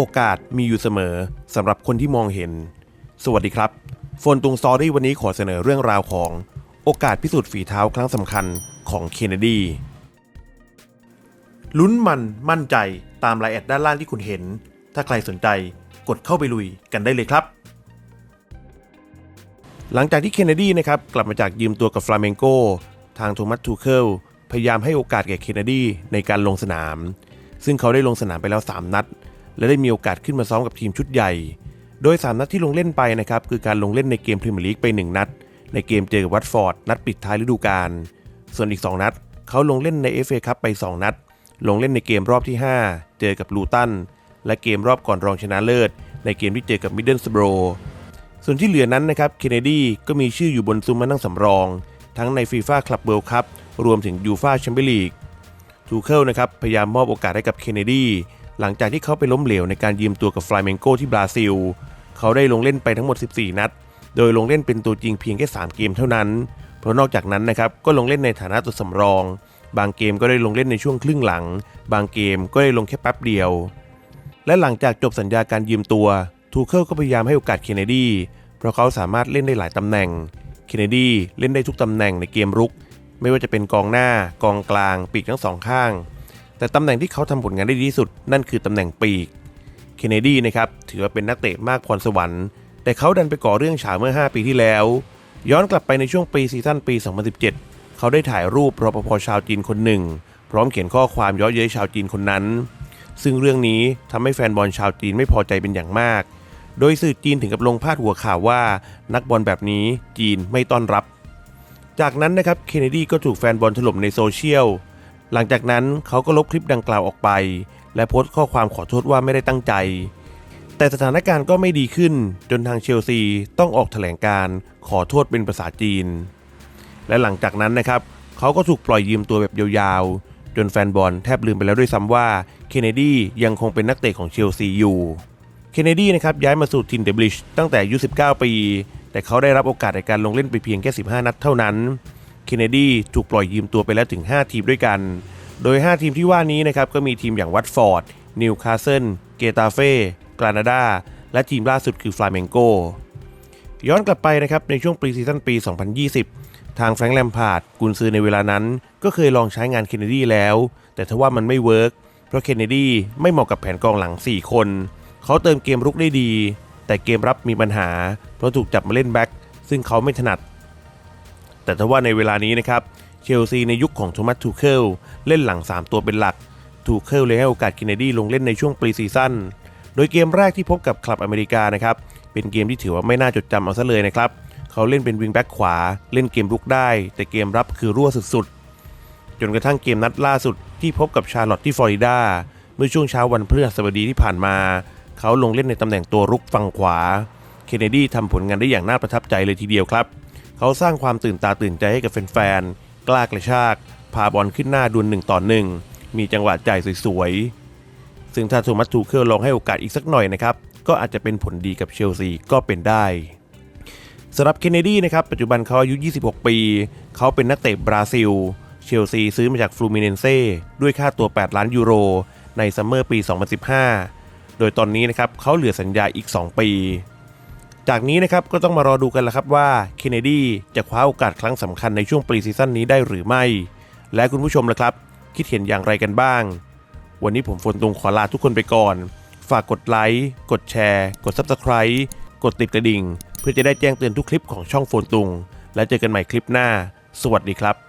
โอกาสมีอยู่เสมอสำหรับคนที่มองเห็น สวัสดีครับโฟนตุงซอรี่วันนี้ขอเสนอเรื่องราวของโอกาสพิสูจน์ฝีเท้าครั้งสำคัญของเคนเนดี ลุ้นมันมั่นใจตามรายละเอียดด้านล่างที่คุณเห็น ถ้าใครสนใจกดเข้าไปลุยกันได้เลยครับ หลังจากที่เคนเนดีนะครับกลับมาจากยืมตัวกับฟลาเมงโกทางโทมัสทูเคิลพยายามให้โอกาสแก่เคนเนดีในการลงสนาม ซึ่งเขาได้ลงสนามไปแล้ว 3 นัด และได้มีโอกาสขึ้นมาซ้อมกับทีมชุดใหญ่ โดย 3 นัดที่ลงเล่นไปนะครับคือการลงเล่นในเกมพรีเมียร์ลีกไป 1 นัด ในเกมเจอกับวัตฟอร์ดนัดปิดท้ายฤดูกาล ส่วนอีก 2 นัด เขาลงเล่นใน FA คัพไป 2 นัด ลงเล่นในเกมรอบที่ 5 เจอกับลูตัน และเกมรอบก่อนรองชนะเลิศ ในเกมที่เจอกับมิดเดิลสโบรส่วนที่เหลือนั้นนะครับเคนเนดีก็มีชื่ออยู่บนซุ้มมานั่งสำรอง ทั้งในฟีฟ่าคลับเวิลด์คัพรวมถึงยูฟ่าแชมเปี้ยนลีกทูเคิลนะครับพยายามมอบโอกาสให้กับเคนเนดี หลังจากที่เขาไปล้มเหลวในการยืมตัวกับฟลายเมนโกที่บราซิล เขาได้ลงเล่นไปทั้งหมด 14 นัด โดยลงเล่นเป็นตัวจริงเพียงแค่ 3 เกมเท่านั้น เพราะนอกจากนั้นนะครับก็ลงเล่นในฐานะตัวสำรอง บางเกมก็ได้ลงเล่นในช่วงครึ่งหลัง บางเกมก็ได้ลงแค่แป๊บเดียว และหลังจากจบสัญญาการยืมตัว ทูเคิลก็พยายามให้โอกาสเคนเนดี เพราะเขาสามารถเล่นได้หลายตำแหน่ง เคนเนดีเล่นได้ทุกตำแหน่งในเกมรุก ไม่ว่าจะเป็นกองหน้า กองกลาง ปีกทั้งสองข้าง แต่ตำแหน่งที่เขาทำผลงานได้ดีที่สุด นั่นคือตำแหน่งปีก เคนเนดีนะครับถือว่าเป็นนักเตะมากพรสวรรค์ แต่เขาดันไปก่อเรื่องฉาวเมื่อ 5 ปีที่แล้ว ย้อนกลับไปในช่วงปีซีซั่นปี 2017 เขาได้ถ่ายรูปรปภชาวจีนคนหนึ่ง พร้อมเขียนข้อความเย้อเย้ยชาวจีนคนนั้น ซึ่งเรื่องนี้ทำให้แฟนบอลชาวจีนไม่พอใจเป็นอย่างมาก โดยสื่อจีนถึงกับลงพาดหัวข่าวว่า นักบอลแบบนี้จีนไม่ต้อนรับ จากนั้นนะครับเคนเนดีก็ถูกแฟนบอลถล่มในโซเชียล หลังจากนั้นเขาก็ลบคลิปดังกล่าวออกไป และโพสต์ข้อความขอโทษว่าไม่ได้ตั้งใจ แต่สถานการณ์ก็ไม่ดีขึ้น จนทางเชลซีต้องออกแถลงการขอโทษเป็นภาษาจีน และหลังจากนั้นนะครับเขาก็ถูกปล่อยยืมตัวแบบยาวๆ จนแฟนบอลแทบลืมไปแล้วด้วยซ้ำว่าเคนเนดียังคงเป็นนักเตะของเชลซีอยู่เคนเนดีนะครับย้ายมาสู่ทีมเดบลิชตั้งแต่อายุ19 ปี แต่เขาได้รับโอกาสในการลงเล่นไปเพียงแค่ 15 นัดเท่านั้น เคนเนดีถูกปล่อยยืมตัวไปแล้วถึง 5 ทีมด้วยกัน โดย 5 ทีมที่ว่านี้นะครับก็มีทีมอย่างวัตฟอร์ด นิวคาสเซิล เกตาเฟ่ กรานาดา และทีมล่าสุดคือฟลาเมงโก ย้อนกลับไปนะครับในช่วงปรีซีซั่นปี 2020 ทางแฟรงค์แลมพาร์ดกุนซือในเวลานั้น ก็เคยลองใช้งานเคนเนดีแล้ว แต่ทว่ามันไม่เวิร์กเพราะเคนเนดีไม่เหมาะกับแผนกองหลัง 4 คน เขาเติมเกมรุกได้ดี แต่เกมรับมีปัญหา เพราะถูกจับมาเล่นแบ็คซึ่งเขาไม่ถนัด แต่ทว่าในเวลานี้นะครับเชลซีในยุคของโทมัสทูเคิลเล่นหลัง 3 ตัวเป็นหลักทูเคิลเลยให้โอกาสเคนเนดีลงเล่นในช่วงปรีซีซั่นโดยเกมแรกที่พบกับคลับอเมริกานะครับเป็นเกมที่ถือว่าไม่น่าจดจำเอาซะเลยนะครับเขาเล่นเป็นวิงแบ็กขวา เล่นเกมรุกได้ แต่เกมรับคือรั่วสุดๆจนกระทั่งเกมนัดล่าสุดที่พบกับชาร์ลอตที่ฟลอริดาเมื่อช่วงเช้าวันพฤหัสบดีที่ผ่านมา เขาลงเล่นในตำแหน่งตัวรุกฝั่งขวา เคนเนดีทำผลงานได้อย่างน่าประทับใจเลยทีเดียวครับ เขาสร้างความตื่นตาตื่นใจให้กับแฟนๆ กล้ากระชาก พาบอลขึ้นหน้าดวลหนึ่งต่อหนึ่ง มีจังหวะจ่ายสวยๆ ซึ่งถ้าโทมัสทูเคิลลองให้โอกาสอีกสักหน่อยนะครับ ก็อาจจะเป็นผลดีกับเชลซีก็เป็นได้สำหรับเคนเนดีนะครับ ปัจจุบันเขาอายุ 26 ปี เขาเป็นนักเตะบราซิล เชลซีซื้อมาจากฟลูมิเนนเซ่ด้วยค่าตัว 8 ล้านยูโร ในซัมเมอร์ปี 2015 โดยตอนนี้นะครับเขาเหลือสัญญาอีก 2 ปี จากนี้นะครับก็ต้องมารอดูกันละครับว่าเคนเนดีจะคว้าโอกาสครั้งสำคัญในช่วงปรีซีซั่นนี้ได้หรือไม่ และคุณผู้ชมล่ะครับ คิดเห็นอย่างไรกันบ้าง วันนี้ผมฝนตุงขอลาทุกคนไปก่อน ฝากกดไลค์กดแชร์ กด Subscribe กดติดกระดิ่ง เพื่อจะได้แจ้งเตือนทุกคลิปของช่องโฟนตุง และเจอกันใหม่คลิปหน้า สวัสดีครับ